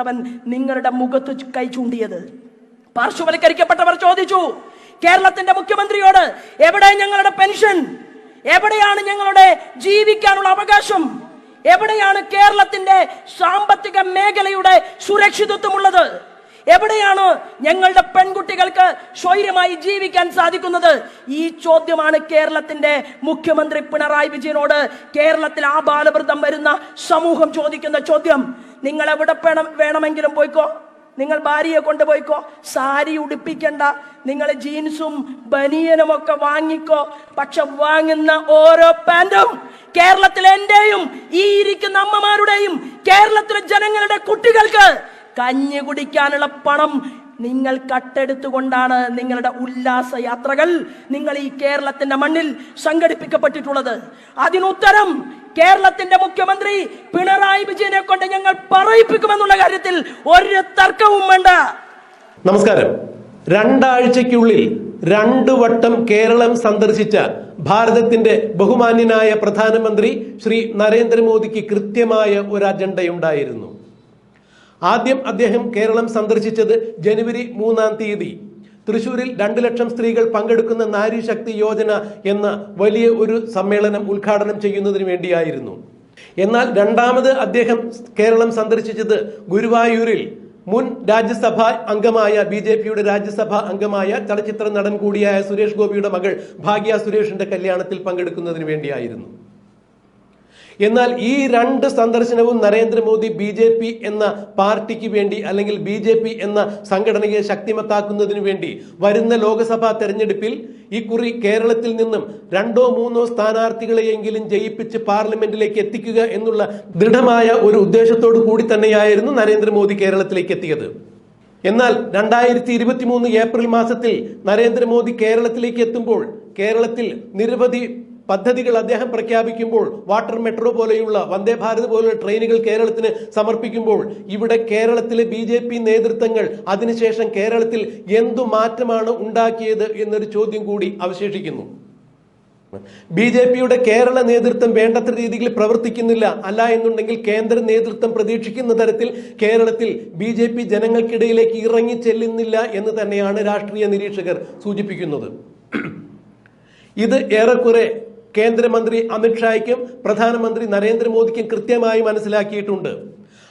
അവൻ നിങ്ങളുടെ മുഖത്ത് കൈ ചൂണ്ടിയത്. പാർശ്വവൽക്കരിക്കപ്പെട്ടവർ ചോദിച്ചു കേരളത്തിന്റെ മുഖ്യമന്ത്രിയോട് എവിടെ ഞങ്ങളുടെ പെൻഷൻ? എവിടെയാണ് ഞങ്ങളുടെ ജീവിക്കാനുള്ള അവകാശം? എവിടെയാണ് കേരളത്തിന്റെ സാമ്പത്തിക മേഖലയുടെ സുരക്ഷിതത്വമുള്ളത്? എവിടെയാണ് ഞങ്ങളുടെ പെൺകുട്ടികൾക്ക് സ്വൈര്യമായി ജീവിക്കാൻ സാധിക്കുന്നത്? ഈ ചോദ്യമാണ് കേരളത്തിന്റെ മുഖ്യമന്ത്രി പിണറായി വിജയനോട് കേരളത്തിൽ ആ ബാലവൃദ്ധം വരുന്ന സമൂഹം ചോദിക്കുന്ന ചോദ്യം. നിങ്ങൾ എവിടെ വേണം വേണമെങ്കിലും പോയിക്കോ. നിങ്ങൾ ഭാര്യയെ കൊണ്ടുപോയിക്കോ സാരി ഉടുപ്പിക്കണ്ട. നിങ്ങൾ ജീൻസും ബനിയനും ഒക്കെ വാങ്ങിക്കോ. പക്ഷെ വാങ്ങുന്ന ഓരോ പാന്റും കേരളത്തിലെ എന്റെയും ഈ ഇരിക്കുന്ന അമ്മമാരുടെയും കേരളത്തിലെ ജനങ്ങളുടെ കുട്ടികൾക്ക് കഞ്ഞി കുടിക്കാനുള്ള പണം നിങ്ങൾ കട്ടെടുത്തുകൊണ്ടാണ് നിങ്ങളുടെ ഉല്ലാസ യാത്രകൾ നിങ്ങൾ ഈ കേരളത്തിന്റെ മണ്ണിൽ സംഘടിപ്പിക്കപ്പെട്ടിട്ടുള്ളത്. അതിനുത്തരം കേരളത്തിന്റെ മുഖ്യമന്ത്രി പിണറായി വിജയനെ കൊണ്ട് ഞങ്ങൾ പറയിപ്പിക്കുമെന്നുള്ള കാര്യത്തിൽ ഒരു തർക്കവും വേണ്ട. നമസ്കാരം. രണ്ടാഴ്ചയ്ക്കുള്ളിൽ രണ്ടു വട്ടം കേരളം സന്ദർശിച്ച ഭാരതത്തിന്റെ ബഹുമാന്യനായ പ്രധാനമന്ത്രി ശ്രീ നരേന്ദ്രമോദിക്ക് കൃത്യമായ ഒരു അജണ്ടയുണ്ടായിരുന്നു. ആദ്യം അദ്ദേഹം കേരളം സന്ദർശിച്ചത് ജനുവരി മൂന്നാം തീയതി. തൃശൂരിൽ രണ്ടു ലക്ഷം സ്ത്രീകൾ പങ്കെടുക്കുന്ന നാരി ശക്തി യോജന എന്ന വലിയ ഒരു സമ്മേളനം ഉദ്ഘാടനം ചെയ്യുന്നതിന് വേണ്ടിയായിരുന്നു. എന്നാൽ രണ്ടാമത് അദ്ദേഹം കേരളം സന്ദർശിച്ചത് ഗുരുവായൂരിൽ. മുൻ രാജ്യസഭാ അംഗമായ ബി ജെ പിയുടെ രാജ്യസഭാ അംഗമായ ചലച്ചിത്ര നടൻ കൂടിയായ സുരേഷ് ഗോപിയുടെ മകൾ ഭാഗ്യ സുരേഷിന്റെ കല്യാണത്തിൽ പങ്കെടുക്കുന്നതിന് വേണ്ടിയായിരുന്നു. എന്നാൽ ഈ രണ്ട് സന്ദർശനവും നരേന്ദ്രമോദി ബി ജെ പി എന്ന പാർട്ടിക്ക് വേണ്ടി അല്ലെങ്കിൽ ബി ജെ പി എന്ന സംഘടനയെ ശക്തിമത്താക്കുന്നതിനു വേണ്ടി വരുന്ന ലോക്സഭാ തെരഞ്ഞെടുപ്പിൽ കുറി കേരളത്തിൽ നിന്നും രണ്ടോ മൂന്നോ സ്ഥാനാർത്ഥികളെയെങ്കിലും ജയിപ്പിച്ച് പാർലമെന്റിലേക്ക് എത്തിക്കുക എന്നുള്ള ദൃഢമായ ഒരു ഉദ്ദേശത്തോടു കൂടി തന്നെയായിരുന്നു നരേന്ദ്രമോദി കേരളത്തിലേക്ക് എത്തിയത്. എന്നാൽ രണ്ടായിരത്തി ഇരുപത്തി മൂന്ന് ഏപ്രിൽ മാസത്തിൽ നരേന്ദ്രമോദി കേരളത്തിലേക്ക് എത്തുമ്പോൾ കേരളത്തിൽ നിരവധി പദ്ധതികൾ അദ്ദേഹം പ്രഖ്യാപിക്കുമ്പോൾ വാട്ടർ മെട്രോ പോലെയുള്ള വന്ദേ ഭാരത് പോലുള്ള ട്രെയിനുകൾ കേരളത്തിന് സമർപ്പിക്കുമ്പോൾ ഇവിടെ കേരളത്തിലെ ബി ജെ പി നേതൃത്വങ്ങൾ അതിനുശേഷം കേരളത്തിൽ എന്തു മാറ്റമാണ് ഉണ്ടാക്കിയത് എന്നൊരു ചോദ്യം കൂടി അവശേഷിക്കുന്നു. ബി ജെ പിയുടെ കേരള നേതൃത്വം വേണ്ടത്ര രീതിയിൽ പ്രവർത്തിക്കുന്നില്ല. അല്ല എന്നുണ്ടെങ്കിൽ കേന്ദ്ര നേതൃത്വം പ്രതീക്ഷിക്കുന്ന തരത്തിൽ കേരളത്തിൽ ബി ജെ പി ജനങ്ങൾക്കിടയിലേക്ക് ഇറങ്ങി ചെല്ലുന്നില്ല എന്ന് തന്നെയാണ് രാഷ്ട്രീയ നിരീക്ഷകർ സൂചിപ്പിക്കുന്നത്. ഇത് ഏറെക്കുറെ കേന്ദ്രമന്ത്രി അമിത്ഷായ്ക്കും പ്രധാനമന്ത്രി നരേന്ദ്രമോദിക്കും കൃത്യമായി മനസ്സിലാക്കിയിട്ടുണ്ട്.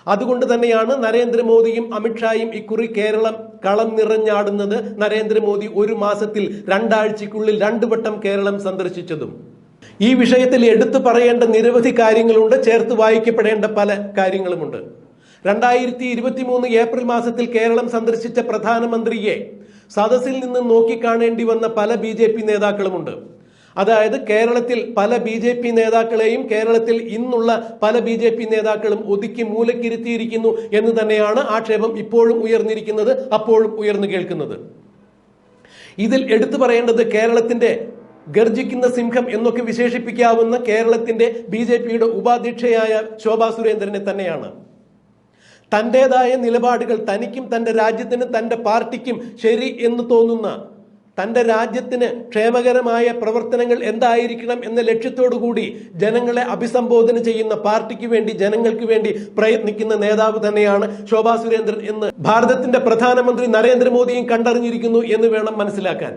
അതുകൊണ്ട് തന്നെയാണ് നരേന്ദ്രമോദിയും അമിത്ഷായും ഇക്കുറി കേരളം കളം നിറഞ്ഞാടുന്നത് നരേന്ദ്രമോദി ഒരു മാസത്തിൽ രണ്ടാഴ്ചക്കുള്ളിൽ രണ്ടു വട്ടം കേരളം സന്ദർശിച്ചതും. ഈ വിഷയത്തിൽ എടുത്തു പറയേണ്ട നിരവധി കാര്യങ്ങളുണ്ട് ചേർത്ത് വായിക്കപ്പെടേണ്ട പല കാര്യങ്ങളുമുണ്ട്. രണ്ടായിരത്തി ഇരുപത്തി മൂന്ന് ഏപ്രിൽ മാസത്തിൽ കേരളം സന്ദർശിച്ച പ്രധാനമന്ത്രിയെ സദസ്സിൽ നിന്ന് നോക്കിക്കാണേണ്ടി വന്ന പല ബി നേതാക്കളുമുണ്ട്. അതായത് കേരളത്തിൽ പല ബി ജെ പി നേതാക്കളെയും കേരളത്തിൽ ഇന്നുള്ള പല ബി ജെ പി നേതാക്കളും ഒതുക്കി മൂലക്കിരുത്തിയിരിക്കുന്നു എന്ന് തന്നെയാണ് ആക്ഷേപം ഇപ്പോഴും ഉയർന്നിരിക്കുന്നത് അപ്പോഴും ഉയർന്നു കേൾക്കുന്നത്. ഇതിൽ എടുത്തു പറയേണ്ടത് കേരളത്തിന്റെ ഗർജിക്കുന്ന സിംഹം എന്നൊക്കെ വിശേഷിപ്പിക്കാവുന്ന കേരളത്തിന്റെ ബി ജെ പിയുടെ ഉപാധ്യക്ഷയായ ശോഭാ സുരേന്ദ്രനെ തന്നെയാണ്. തന്റെതായ നിലപാടുകൾ തനിക്കും തന്റെ രാജ്യത്തിനും തന്റെ പാർട്ടിക്കും ശരി എന്ന് തോന്നുന്ന തന്റെ രാജ്യത്തിന് ക്ഷേമകരമായ പ്രവർത്തനങ്ങൾ എന്തായിരിക്കണം എന്ന കൂടി ജനങ്ങളെ അഭിസംബോധന ചെയ്യുന്ന പാർട്ടിക്ക് വേണ്ടി ജനങ്ങൾക്ക് വേണ്ടി പ്രയത്നിക്കുന്ന നേതാവ് തന്നെയാണ് ശോഭാ സുരേന്ദ്രൻ എന്ന് ഭാരതത്തിന്റെ പ്രധാനമന്ത്രി നരേന്ദ്രമോദിയും കണ്ടറിഞ്ഞിരിക്കുന്നു എന്ന് വേണം മനസ്സിലാക്കാൻ.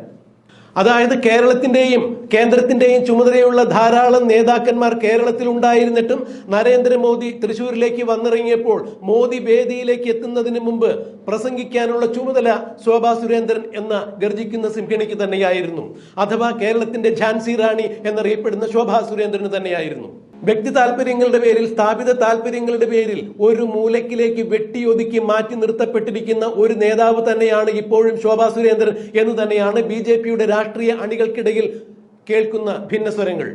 അതായത് കേരളത്തിന്റെയും കേന്ദ്രത്തിന്റെയും ചുമതലയുള്ള ധാരാളം നേതാക്കന്മാർ കേരളത്തിൽ ഉണ്ടായിരുന്നിട്ടും നരേന്ദ്രമോദി തൃശൂരിലേക്ക് വന്നിറങ്ങിയപ്പോൾ മോദി വേദിയിലേക്ക് എത്തുന്നതിന് മുമ്പ് പ്രസംഗിക്കാനുള്ള ചുമതല ശോഭാ സുരേന്ദ്രൻ എന്ന ഗർജിക്കുന്ന സിംഹണിക്ക് തന്നെയായിരുന്നു. അഥവാ കേരളത്തിന്റെ ഝാൻസി റാണി എന്നറിയപ്പെടുന്ന ശോഭാ സുരേന്ദ്രന് തന്നെയായിരുന്നു. വ്യക്തി താല്പര്യങ്ങളുടെ പേരിൽ സ്ഥാപിത താല്പര്യങ്ങളുടെ പേരിൽ ഒരു മൂലക്കിലേക്ക് വെട്ടിയൊതുക്കി മാറ്റി നിർത്തപ്പെട്ടിരിക്കുന്ന ഒരു നേതാവ് തന്നെയാണ് ഇപ്പോഴും ശോഭാ സുരേന്ദ്രൻ എന്ന് തന്നെയാണ് ബി ജെ പിയുടെ രാഷ്ട്രീയ അണികൾക്കിടയിൽ കേൾക്കുന്ന ഭിന്നസ്വരങ്ങൾ.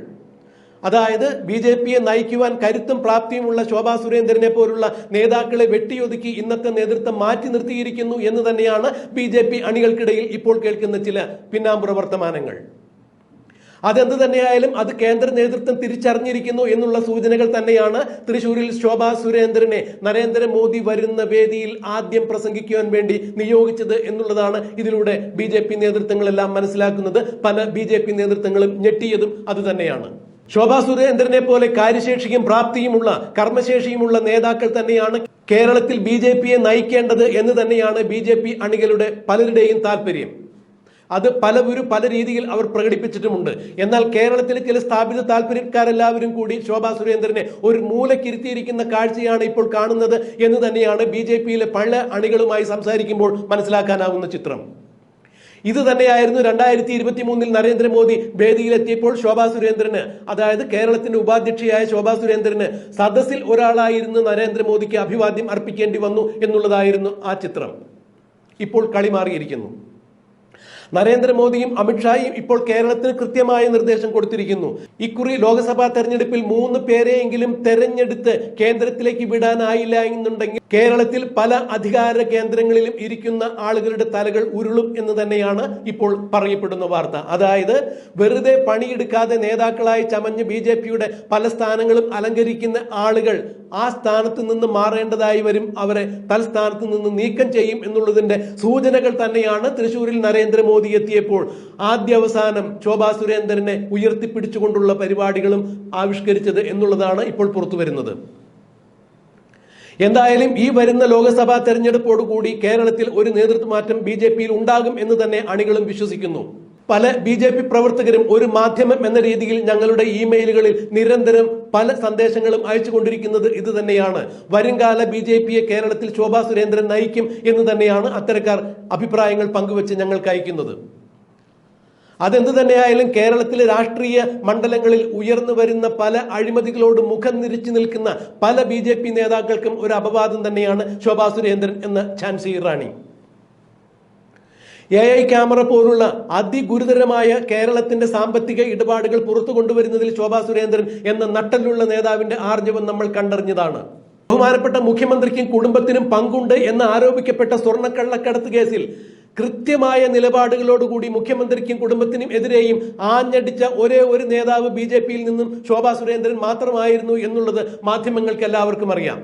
അതായത് ബി ജെ പിയെ നയിക്കുവാൻ കരുത്തും പ്രാപ്തിയുമുള്ള ശോഭാ സുരേന്ദ്രനെ പോലുള്ള നേതാക്കളെ വെട്ടിയൊതുക്കി ഇന്നത്തെ നേതൃത്വം മാറ്റി നിർത്തിയിരിക്കുന്നു എന്ന് തന്നെയാണ് ബി അണികൾക്കിടയിൽ ഇപ്പോൾ കേൾക്കുന്ന ചില പിന്നാമ്പുറ വർത്തമാനങ്ങൾ. അതെന്ത് തന്നെയായാലും അത് കേന്ദ്ര നേതൃത്വം തിരിച്ചറിഞ്ഞിരിക്കുന്നു എന്നുള്ള സൂചനകൾ തന്നെയാണ് തൃശൂരിൽ ശോഭാ സുരേന്ദ്രനെ നരേന്ദ്രമോദി വരുന്ന വേദിയിൽ ആദ്യം പ്രസംഗിക്കുവാൻ വേണ്ടി നിയോഗിച്ചത് എന്നുള്ളതാണ് ഇതിലൂടെ ബി ജെ പി നേതൃത്വങ്ങളെല്ലാം മനസ്സിലാക്കുന്നത്. പല ബി ജെ പി നേതൃത്വങ്ങളും ഞെട്ടിയതും അത് തന്നെയാണ്. ശോഭാ സുരേന്ദ്രനെ പോലെ കാര്യശേഷിയും പ്രാപ്തിയുമുള്ള കർമ്മശേഷിയുമുള്ള നേതാക്കൾ തന്നെയാണ് കേരളത്തിൽ ബി നയിക്കേണ്ടത് എന്ന് തന്നെയാണ് ബി അണികളുടെ പലരുടെയും താല്പര്യം. അത് പല ഒരു പല രീതിയിൽ അവർ പ്രകടിപ്പിച്ചിട്ടുമുണ്ട്. എന്നാൽ കേരളത്തിലെ ചില സ്ഥാപിത താല്പര്യക്കാരെല്ലാവരും കൂടി ശോഭാ സുരേന്ദ്രനെ ഒരു മൂലക്കിരുത്തിയിരിക്കുന്ന കാഴ്ചയാണ് ഇപ്പോൾ കാണുന്നത് എന്ന് തന്നെയാണ് ബി ജെ പിയിലെ പല അണികളുമായി സംസാരിക്കുമ്പോൾ മനസ്സിലാക്കാനാവുന്ന ചിത്രം. ഇത് തന്നെയായിരുന്നു രണ്ടായിരത്തി ഇരുപത്തി മൂന്നിൽ നരേന്ദ്രമോദി വേദിയിലെത്തിയപ്പോൾ ശോഭാ സുരേന്ദ്രന് അതായത് കേരളത്തിന്റെ ഉപാധ്യക്ഷയായ ശോഭാ സുരേന്ദ്രന് സദസ്സിൽ ഒരാളായിരുന്നു നരേന്ദ്രമോദിക്ക് അഭിവാദ്യം അർപ്പിക്കേണ്ടി വന്നു എന്നുള്ളതായിരുന്നു ആ ചിത്രം. ഇപ്പോൾ കളി മാറിയിരിക്കുന്നു. നരേന്ദ്രമോദിയും അമിത്ഷായും ഇപ്പോൾ കേരളത്തിന് കൃത്യമായ നിർദ്ദേശം കൊടുത്തിരിക്കുന്നു. ഇക്കുറി ലോക്സഭാ തെരഞ്ഞെടുപ്പിൽ മൂന്ന് പേരെയെങ്കിലും തെരഞ്ഞെടുത്ത് കേന്ദ്രത്തിലേക്ക് വിടാനായില്ല എന്നുണ്ടെങ്കിൽ കേരളത്തിൽ പല അധികാര കേന്ദ്രങ്ങളിലും ഇരിക്കുന്ന ആളുകളുടെ തലകൾ ഉരുളും എന്ന് തന്നെയാണ് ഇപ്പോൾ പറയപ്പെടുന്ന വാർത്ത. അതായത് വെറുതെ പണിയെടുക്കാതെ നേതാക്കളായി ചമഞ്ഞ് ബി പല സ്ഥാനങ്ങളും അലങ്കരിക്കുന്ന ആളുകൾ ആ സ്ഥാനത്ത് നിന്ന് മാറേണ്ടതായി വരും. അവരെ തൽസ്ഥാനത്ത് നിന്ന് നീക്കം ചെയ്യും എന്നുള്ളതിന്റെ സൂചനകൾ തന്നെയാണ് തൃശൂരിൽ നരേന്ദ്രമോദി എത്തിയപ്പോൾ. ആദ്യ അവസാനം ശോഭാ സുരേന്ദ്രനെ ഉയർത്തിപ്പിടിച്ചുകൊണ്ടുള്ള പരിപാടികളും ആവിഷ്കരിച്ചത് എന്നുള്ളതാണ് ഇപ്പോൾ പുറത്തു വരുന്നത് എന്തായാലും ഈ വരുന്ന ലോക്സഭാ തെരഞ്ഞെടുപ്പോടുകൂടി കേരളത്തിൽ ഒരു നേതൃത്വമാറ്റം ബി ജെ പിയിൽ ഉണ്ടാകും എന്ന് തന്നെ അണികളും വിശ്വസിക്കുന്നു. പല ബി ജെ പി പ്രവർത്തകരും ഒരു മാധ്യമം എന്ന രീതിയിൽ ഞങ്ങളുടെ ഇമെയിലുകളിൽ നിരന്തരം പല സന്ദേശങ്ങളും അയച്ചുകൊണ്ടിരിക്കുന്നത് ഇത് തന്നെയാണ്. വരുംകാല ബി ജെ പിയെ കേരളത്തിൽ ശോഭാ സുരേന്ദ്രൻ നയിക്കും എന്ന് തന്നെയാണ് അത്തരക്കാർ അഭിപ്രായങ്ങൾ പങ്കുവച്ച് ഞങ്ങൾക്ക് അയക്കുന്നത്. അതെന്ത് തന്നെയായാലും കേരളത്തിലെ രാഷ്ട്രീയ മണ്ഡലങ്ങളിൽ ഉയർന്നു വരുന്ന പല അഴിമതികളോട് മുഖം നിരിച്ചു നിൽക്കുന്ന പല ബി നേതാക്കൾക്കും ഒരു അപവാദം തന്നെയാണ് ശോഭാ സുരേന്ദ്രൻ എന്ന Jhansi Irani A I camera പോലുള്ള അതിഗുരുതരമായ കേരളത്തിന്റെ സാമ്പത്തിക ഇടപാടുകൾ പുറത്തു കൊണ്ടുവരുന്നതിൽ ശോഭാ സുരേന്ദ്രൻ എന്ന നട്ടലുള്ള നേതാവിന്റെ ആർജവം നമ്മൾ കണ്ടറിഞ്ഞതാണ്. ബഹുമാനപ്പെട്ട മുഖ്യമന്ത്രിക്കും കുടുംബത്തിനും പങ്കുണ്ട് എന്ന് ആരോപിക്കപ്പെട്ട സ്വർണക്കള്ളക്കടത്ത് കേസിൽ കൃത്യമായ നിലപാടുകളോടുകൂടി മുഖ്യമന്ത്രിക്കും കുടുംബത്തിനും എതിരെയും ആഞ്ഞടിച്ച ഒരേ ഒരു നേതാവ് ബി നിന്നും ശോഭാ സുരേന്ദ്രൻ മാത്രമായിരുന്നു എന്നുള്ളത് മാധ്യമങ്ങൾക്ക് എല്ലാവർക്കും അറിയാം.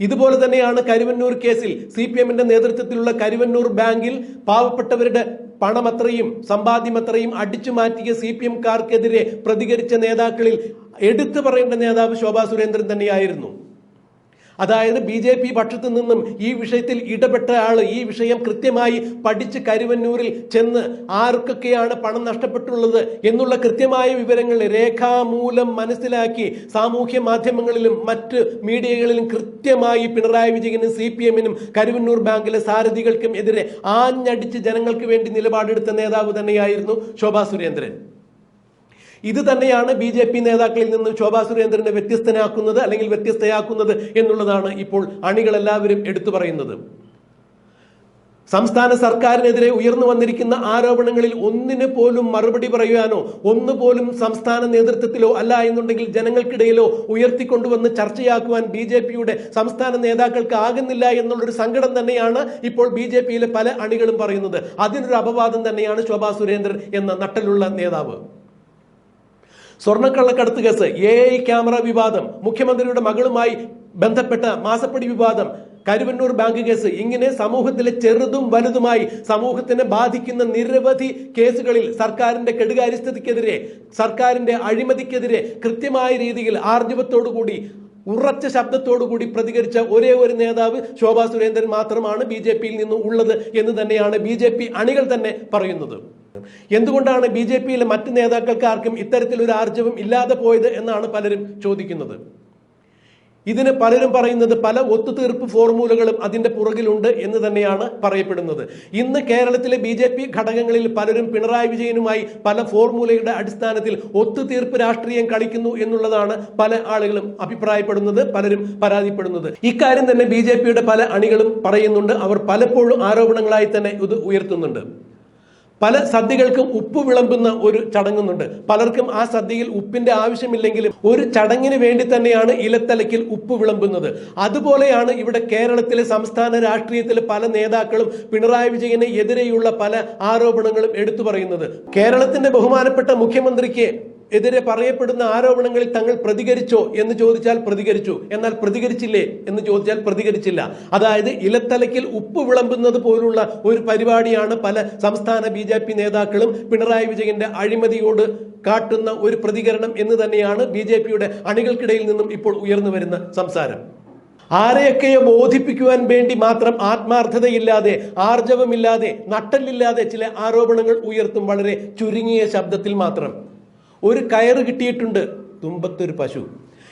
ഇതുപോലെ തന്നെയാണ് കരുവന്നൂർ കേസിൽ സി പി എമ്മിന്റെ നേതൃത്വത്തിലുള്ള കരുവന്നൂർ ബാങ്കിൽ പാവപ്പെട്ടവരുടെ പണമത്രയും സമ്പാദ്യമത്രയും അടിച്ചു മാറ്റിയ സി പി എംകാർക്കെതിരെ പ്രതികരിച്ച നേതാക്കളിൽ എടുത്തു പറയേണ്ട നേതാവ് ശോഭാ സുരേന്ദ്രൻ തന്നെയായിരുന്നു. അതായത് ബി ജെ പി പക്ഷത്തു നിന്നും ഈ വിഷയത്തിൽ ഇടപെട്ട ആൾ ഈ വിഷയം കൃത്യമായി പഠിച്ച് കരുവന്നൂരിൽ ചെന്ന് ആർക്കൊക്കെയാണ് പണം നഷ്ടപ്പെട്ടുള്ളത് എന്നുള്ള കൃത്യമായ വിവരങ്ങൾ രേഖാമൂലം മനസ്സിലാക്കി സാമൂഹ്യ മാധ്യമങ്ങളിലും മറ്റ് മീഡിയകളിലും കൃത്യമായി പിണറായി വിജയനും സി പി എമ്മിനും കരുവന്നൂർ ബാങ്കിലെ സാരഥികൾക്കും എതിരെ ആഞ്ഞടിച്ച് ജനങ്ങൾക്ക് വേണ്ടി നിലപാടെടുത്ത നേതാവ് തന്നെയായിരുന്നു ശോഭാ സുരേന്ദ്രൻ. ഇത് തന്നെയാണ് ബി ജെ പി നേതാക്കളിൽ നിന്ന് ശോഭാ സുരേന്ദ്രനെ വ്യത്യസ്തനാക്കുന്നത് അല്ലെങ്കിൽ വ്യത്യസ്തയാക്കുന്നത് എന്നുള്ളതാണ് ഇപ്പോൾ അണികളെല്ലാവരും എടുത്തു പറയുന്നത്. സംസ്ഥാന സർക്കാരിനെതിരെ ഉയർന്നു വന്നിരിക്കുന്ന ആരോപണങ്ങളിൽ ഒന്നിന് പോലും മറുപടി പറയുവാനോ ഒന്നുപോലും സംസ്ഥാന നേതൃത്വത്തിലോ അല്ല എന്നുണ്ടെങ്കിൽ ജനങ്ങൾക്കിടയിലോ ഉയർത്തിക്കൊണ്ടുവന്ന് ചർച്ചയാക്കുവാൻ ബി ജെ പിയുടെ സംസ്ഥാന നേതാക്കൾക്ക് ആകുന്നില്ല എന്നുള്ളൊരു സങ്കടം തന്നെയാണ് ഇപ്പോൾ ബി ജെ പിയിലെ പല അണികളും പറയുന്നത്. അതിനൊരു അപവാദം തന്നെയാണ് ശോഭാ സുരേന്ദ്രൻ എന്ന നട്ടലുള്ള നേതാവ്. സ്വർണക്കള്ളക്കടത്ത് കേസ് എ ഐ ക്യാമറ വിവാദം മുഖ്യമന്ത്രിയുടെ മകളുമായി ബന്ധപ്പെട്ട മാസപ്പടി വിവാദം കരുവന്നൂർ ബാങ്ക് കേസ് ഇങ്ങനെ സമൂഹത്തിലെ ചെറുതും വലുതുമായി സമൂഹത്തിനെ ബാധിക്കുന്ന നിരവധി കേസുകളിൽ സർക്കാരിന്റെ കെടുകാര്യസ്ഥതയ്ക്കെതിരെ സർക്കാരിന്റെ അഴിമതിക്കെതിരെ കൃത്യമായ രീതിയിൽ ആർജവത്തോടുകൂടി ഉറച്ച ശബ്ദത്തോടുകൂടി പ്രതികരിച്ച ഒരേ ഒരു നേതാവ് ശോഭാ സുരേന്ദ്രൻ മാത്രമാണ് ബി ജെ പിയിൽ നിന്ന് ഉള്ളത് എന്ന് തന്നെയാണ് ബി ജെ പി അണികൾ തന്നെ പറയുന്നത്. എന്തുകൊണ്ടാണ് ബി ജെ പിയിലെ മറ്റ് നേതാക്കൾക്ക് ആർക്കും ഇത്തരത്തിലൊരു ആർജവം ഇല്ലാതെ പോയത് എന്നാണ് പലരും ചോദിക്കുന്നത്. ഇതിന് പലരും പറയുന്നത് പല ഒത്തുതീർപ്പ് ഫോർമുലകളും അതിന്റെ പുറകിലുണ്ട് എന്ന് തന്നെയാണ് പറയപ്പെടുന്നത്. ഇന്ന് കേരളത്തിലെ ബി ജെ പി ഘടകങ്ങളിൽ പലരും പിണറായി വിജയനുമായി പല ഫോർമുലയുടെ അടിസ്ഥാനത്തിൽ ഒത്തുതീർപ്പ് രാഷ്ട്രീയം കളിക്കുന്നു എന്നുള്ളതാണ് പല ആളുകളും അഭിപ്രായപ്പെടുന്നത് പലരും പരാതിപ്പെടുന്നത്. ഇക്കാര്യം തന്നെ ബി പല അണികളും പറയുന്നുണ്ട്. അവർ പലപ്പോഴും ആരോപണങ്ങളായി തന്നെ ഇത് ഉയർത്തുന്നുണ്ട്. പല സദ്യകൾക്കും ഉപ്പ് വിളമ്പുന്ന ഒരു ചടങ്ങുന്നുണ്ട്. പലർക്കും ആ സദ്യയിൽ ഉപ്പിന്റെ ആവശ്യമില്ലെങ്കിലും ഒരു ചടങ്ങിന് വേണ്ടി തന്നെയാണ് ഇലത്തലയ്ക്കിൽ ഉപ്പ് വിളമ്പുന്നത്. അതുപോലെയാണ് ഇവിടെ കേരളത്തിലെ സംസ്ഥാന രാഷ്ട്രീയത്തിലെ പല നേതാക്കളും പിണറായി വിജയന് എതിരെയുള്ള പല ആരോപണങ്ങളും എടുത്തു പറയുന്നത്. കേരളത്തിന്റെ ബഹുമാനപ്പെട്ട മുഖ്യമന്ത്രിക്ക് എതിരെ പറയപ്പെടുന്ന ആരോപണങ്ങളിൽ തങ്ങൾ പ്രതികരിച്ചോ എന്ന് ചോദിച്ചാൽ പ്രതികരിച്ചു. എന്നാൽ പ്രതികരിച്ചില്ലേ എന്ന് ചോദിച്ചാൽ പ്രതികരിച്ചില്ല. അതായത് ഇലത്തലയ്ക്കിൽ ഉപ്പ് വിളമ്പുന്നത് പോലുള്ള ഒരു പരിപാടിയാണ് പല സംസ്ഥാന ബി നേതാക്കളും പിണറായി വിജയന്റെ അഴിമതിയോട് കാട്ടുന്ന ഒരു പ്രതികരണം എന്ന് തന്നെയാണ് ബി ജെ പിയുടെ അണികൾക്കിടയിൽ നിന്നും ഇപ്പോൾ ഉയർന്നു വരുന്ന സംസാരം. ആരെയൊക്കെയോ ബോധിപ്പിക്കുവാൻ വേണ്ടി മാത്രം ആത്മാർത്ഥതയില്ലാതെ ആർജവമില്ലാതെ നട്ടല്ലില്ലാതെ ചില ആരോപണങ്ങൾ ഉയർത്തും വളരെ ചുരുങ്ങിയ ശബ്ദത്തിൽ മാത്രം. ഒരു കയറ് കിട്ടിയിട്ടുണ്ട്. തുമ്പത്തൊരു പശു.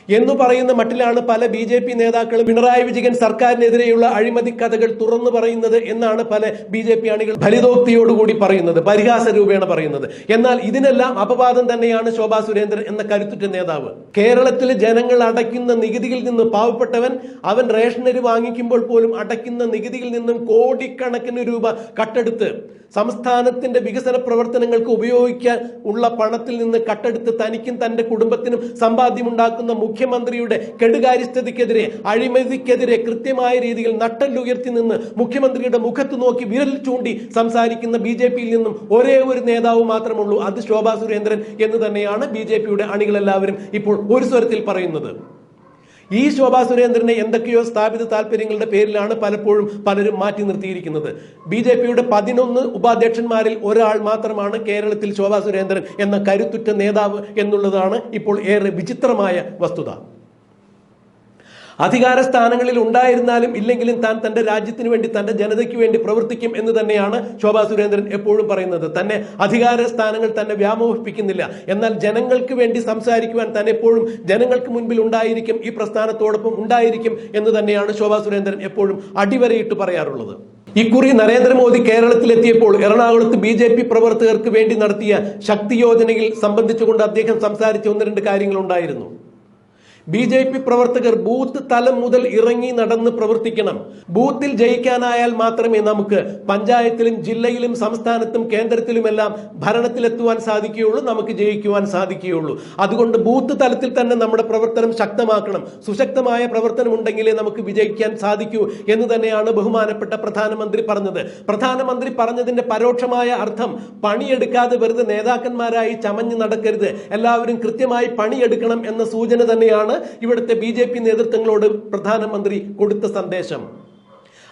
എന്ന് പറയുന്ന മട്ടിലാണ് പല ബി ജെ പി നേതാക്കളും പിണറായി വിജയൻ സർക്കാരിനെതിരെയുള്ള അഴിമതി കഥകൾ തുറന്നു പറയുന്നത് എന്നാണ് പല ബി ജെ പി അണികൾ ഫലിതോക്തിയോടുകൂടി പറയുന്നത് പരിഹാസ രൂപേണ പറയുന്നത്. എന്നാൽ ഇതിനെല്ലാം അപവാദം തന്നെയാണ് ശോഭാ സുരേന്ദ്രൻ എന്ന കരുത്തുറ്റ നേതാവ്. കേരളത്തിലെ ജനങ്ങൾ അടയ്ക്കുന്ന നികുതിയിൽ നിന്ന് പാവപ്പെട്ടവൻ അവൻ റേഷനരി വാങ്ങിക്കുമ്പോൾ പോലും അടയ്ക്കുന്ന നികുതിയിൽ നിന്നും കോടിക്കണക്കിന് രൂപ കട്ടെടുത്ത് സംസ്ഥാനത്തിന്റെ വികസന പ്രവർത്തനങ്ങൾക്ക് ഉപയോഗിക്കാൻ ഉള്ള പണത്തിൽ നിന്ന് കട്ടെടുത്ത് തനിക്കും തന്റെ കുടുംബത്തിനും സമ്പാദ്യമുണ്ടാക്കുന്ന മുഖ്യമന്ത്രിയുടെ കെടുകാര്യസ്ഥതയ്ക്കെതിരെ അഴിമതിക്കെതിരെ കൃത്യമായ രീതിയിൽ നട്ടല്ലുയർത്തി നിന്ന് മുഖ്യമന്ത്രിയുടെ മുഖത്ത് നോക്കി വിരൽ ചൂണ്ടി സംസാരിക്കുന്ന ബി നിന്നും ഒരേ ഒരു നേതാവ് മാത്രമുള്ളൂ. അത് ശോഭാ സുരേന്ദ്രൻ എന്ന് തന്നെയാണ് ബി അണികളെല്ലാവരും ഇപ്പോൾ ഒരു സ്വരത്തിൽ പറയുന്നത്. ഈ ശോഭാ സുരേന്ദ്രനെ എന്തൊക്കെയോ സ്ഥാപിത താല്പര്യങ്ങളുടെ പേരിലാണ് പലപ്പോഴും പലരും മാറ്റി നിർത്തിയിരിക്കുന്നത്. ബി ജെ പിയുടെ പതിനൊന്ന് ഉപാധ്യക്ഷന്മാരിൽ ഒരാൾ മാത്രമാണ് കേരളത്തിൽ ശോഭാ സുരേന്ദ്രൻ എന്ന കരുത്തുറ്റ നേതാവ് എന്നുള്ളതാണ് ഇപ്പോൾ ഏറെ വിചിത്രമായ വസ്തുത. അധികാര സ്ഥാനങ്ങളിൽ ഉണ്ടായിരുന്നാലും ഇല്ലെങ്കിലും താൻ തന്റെ രാജ്യത്തിന് വേണ്ടി തന്റെ ജനതയ്ക്ക് വേണ്ടി പ്രവർത്തിക്കും എന്ന് തന്നെയാണ് ശോഭാ സുരേന്ദ്രൻ എപ്പോഴും പറയുന്നത്. തന്നെ അധികാര സ്ഥാനങ്ങൾ തന്നെ വ്യാമോഹിപ്പിക്കുന്നില്ല. എന്നാൽ ജനങ്ങൾക്ക് വേണ്ടി സംസാരിക്കുവാൻ താൻ എപ്പോഴും ജനങ്ങൾക്ക് മുൻപിൽ ഉണ്ടായിരിക്കും ഈ പ്രസ്ഥാനത്തോടൊപ്പം ഉണ്ടായിരിക്കും എന്ന് തന്നെയാണ് ശോഭാ സുരേന്ദ്രൻ എപ്പോഴും അടിവരയിട്ട് പറയാറുള്ളത്. ഇക്കുറി നരേന്ദ്രമോദി കേരളത്തിലെത്തിയപ്പോൾ എറണാകുളത്ത് ബി ജെ പി പ്രവർത്തകർക്ക് വേണ്ടി നടത്തിയ ശക്തി യോജനയിൽ സംബന്ധിച്ചുകൊണ്ട് അദ്ദേഹം സംസാരിച്ച ഒന്ന് രണ്ട് കാര്യങ്ങൾ ഉണ്ടായിരുന്നു. ബി ജെ പി പ്രവർത്തകർ ബൂത്ത് തലം മുതൽ ഇറങ്ങി നടന്ന് പ്രവർത്തിക്കണം. ബൂത്തിൽ ജയിക്കാനായാൽ മാത്രമേ നമുക്ക് പഞ്ചായത്തിലും ജില്ലയിലും സംസ്ഥാനത്തും കേന്ദ്രത്തിലുമെല്ലാം ഭരണത്തിലെത്തുവാൻ സാധിക്കുകയുള്ളൂ നമുക്ക് ജയിക്കുവാൻ സാധിക്കുകയുള്ളൂ. അതുകൊണ്ട് ബൂത്ത് തലത്തിൽ തന്നെ നമ്മുടെ പ്രവർത്തനം ശക്തമാക്കണം. സുശക്തമായ പ്രവർത്തനം ഉണ്ടെങ്കിലേ നമുക്ക് വിജയിക്കാൻ സാധിക്കൂ എന്ന് തന്നെയാണ് ബഹുമാനപ്പെട്ട പ്രധാനമന്ത്രി പറഞ്ഞത്. പ്രധാനമന്ത്രി പറഞ്ഞതിന്റെ പരോക്ഷമായ അർത്ഥം പണിയെടുക്കാതെ വെറുതെ നേതാക്കന്മാരായി ചമഞ്ഞു നടക്കരുത്. എല്ലാവരും കൃത്യമായി പണിയെടുക്കണം എന്ന സൂചന തന്നെയാണ് ഇവിടുത്തെ ബി നേതൃത്വങ്ങളോട് പ്രധാനമന്ത്രി കൊടുത്ത സന്ദേശം.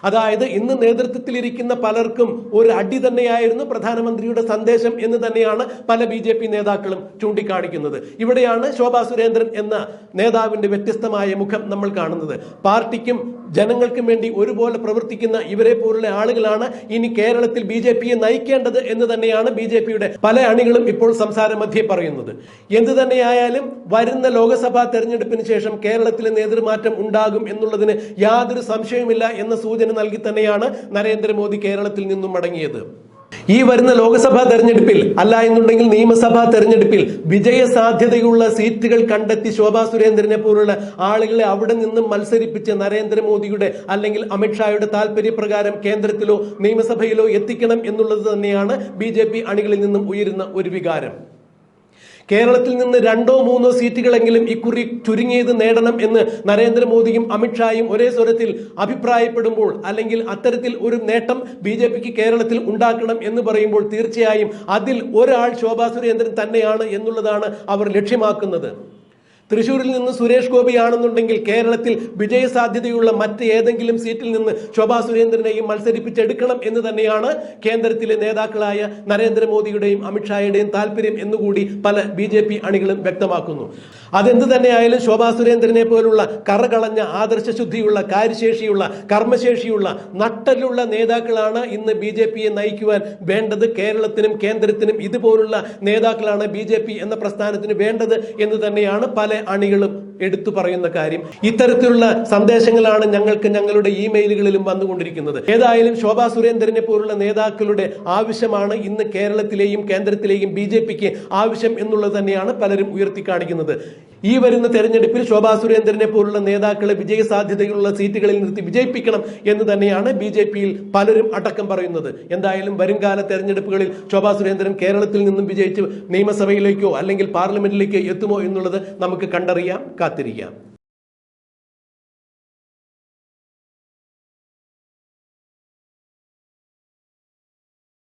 അതായത് ഇന്ന് നേതൃത്വത്തിലിരിക്കുന്ന പലർക്കും ഒരു അടി തന്നെയായിരുന്നു പ്രധാനമന്ത്രിയുടെ സന്ദേശം എന്ന് തന്നെയാണ് പല ബി ജെ പി നേതാക്കളും ചൂണ്ടിക്കാണിക്കുന്നത്. ഇവിടെയാണ് ശോഭാ സുരേന്ദ്രൻ എന്ന നേതാവിന്റെ വ്യത്യസ്തമായ മുഖം നമ്മൾ കാണുന്നത്. പാർട്ടിക്കും ജനങ്ങൾക്കും വേണ്ടി ഒരുപോലെ പ്രവർത്തിക്കുന്ന ഇവരെ പോലുള്ള ആളുകളാണ് ഇനി കേരളത്തിൽ ബി ജെ പിയെ നയിക്കേണ്ടത് എന്ന് തന്നെയാണ് ബി ജെ പിയുടെ പല അണികളും ഇപ്പോൾ സംസാര മധ്യേ പറയുന്നത്. എന്തു തന്നെയായാലും വരുന്ന ലോക്സഭാ തെരഞ്ഞെടുപ്പിന് ശേഷം കേരളത്തിലെ നേതൃമാറ്റം ഉണ്ടാകും എന്നുള്ളതിന് യാതൊരു സംശയവുമില്ല എന്ന സൂചന നൽകി തന്നെയാണ് നരേന്ദ്രമോദി കേരളത്തിൽ നിന്നും മടങ്ങിയത്. ഈ വരുന്ന ലോക്സഭാ തെരഞ്ഞെടുപ്പിൽ അല്ല എന്നുണ്ടെങ്കിൽ നിയമസഭാ തെരഞ്ഞെടുപ്പിൽ വിജയ സാധ്യതയുള്ള സീറ്റുകൾ കണ്ടെത്തി ശോഭാ സുരേന്ദ്രനെ പോലുള്ള ആളുകളെ അവിടെ നിന്നും മത്സരിപ്പിച്ച് നരേന്ദ്രമോദിയുടെ അല്ലെങ്കിൽ അമിത്ഷായുടെ താല്പര്യപ്രകാരം കേന്ദ്രത്തിലോ നിയമസഭയിലോ എത്തിക്കണം എന്നുള്ളത് തന്നെയാണ് ബി അണികളിൽ നിന്നും ഉയരുന്ന ഒരു വികാരം. കേരളത്തിൽ നിന്ന് രണ്ടോ മൂന്നോ സീറ്റുകളെങ്കിലും ഇക്കുറി ചുരുങ്ങിയത് നേടണം എന്ന് നരേന്ദ്രമോദിയും അമിത്ഷായും ഒരേ സ്വരത്തിൽ അഭിപ്രായപ്പെടുമ്പോൾ അല്ലെങ്കിൽ അത്തരത്തിൽ ഒരു നേട്ടം ബി ജെ പിക്ക് കേരളത്തിൽ ഉണ്ടാക്കണം എന്ന് പറയുമ്പോൾ തീർച്ചയായും അതിൽ ഒരാൾ ശോഭാ സുരേന്ദ്രൻ തന്നെയാണ് എന്നുള്ളതാണ് അവർ ലക്ഷ്യമാക്കുന്നത്. തൃശൂരിൽ നിന്ന് സുരേഷ് ഗോപിയാണെന്നുണ്ടെങ്കിൽ കേരളത്തിൽ വിജയസാധ്യതയുള്ള മറ്റ് ഏതെങ്കിലും സീറ്റിൽ നിന്ന് ശോഭാ സുരേന്ദ്രനെയും മത്സരിപ്പിച്ചെടുക്കണം എന്ന് തന്നെയാണ് കേന്ദ്രത്തിലെ നേതാക്കളായ നരേന്ദ്രമോദിയുടെയും അമിത്ഷായുടെയും താല്പര്യം എന്നുകൂടി പല ബി ജെ പി അണികളും വ്യക്തമാക്കുന്നു. അതെന്ത് തന്നെയായാലും ശോഭാ സുരേന്ദ്രനെ പോലുള്ള കറകളഞ്ഞ ആദർശശുദ്ധിയുള്ള കാര്യശേഷിയുള്ള കർമ്മശേഷിയുള്ള നട്ടലുള്ള നേതാക്കളാണ് ഇന്ന് ബി ജെ പിയെ നയിക്കുവാൻ വേണ്ടത്. കേരളത്തിനും കേന്ദ്രത്തിനും ഇതുപോലുള്ള നേതാക്കളാണ് ബി ജെ പി എന്ന പ്രസ്ഥാനത്തിന് വേണ്ടത് എന്ന് തന്നെയാണ് പല അണികളും എടുത്തു പറയുന്ന കാര്യം ഇത്തരത്തിലുള്ള സന്ദേശങ്ങളാണ് ഞങ്ങൾക്ക് ഞങ്ങളുടെ ഇമെയിലുകളിലും വന്നുകൊണ്ടിരിക്കുന്നത്. ഏതായാലും ശോഭാ സുരേന്ദ്രനെ പോലുള്ള നേതാക്കളുടെ ആവശ്യമാണ് ഇന്ന് കേരളത്തിലെയും കേന്ദ്രത്തിലെയും ബി ജെ പിക്ക് ആവശ്യം എന്നുള്ളത് തന്നെയാണ് പലരും ഉയർത്തി കാണിക്കുന്നത് ഈ വരുന്ന തെരഞ്ഞെടുപ്പിൽ ശോഭാ സുരേന്ദ്രനെ പോലുള്ള നേതാക്കളെ വിജയ സാധ്യതയുള്ള സീറ്റുകളിൽ നിർത്തി വിജയിപ്പിക്കണം എന്ന് തന്നെയാണ് ബി ജെ പിയിൽ പലരും അടക്കം പറയുന്നത്. എന്തായാലും വരുംകാല തെരഞ്ഞെടുപ്പുകളിൽ ശോഭാ സുരേന്ദ്രൻ കേരളത്തിൽ നിന്നും വിജയിച്ച് നിയമസഭയിലേക്കോ അല്ലെങ്കിൽ പാർലമെന്റിലേക്കോ എത്തുമോ എന്നുള്ളത് നമുക്ക് കണ്ടറിയാം. batería.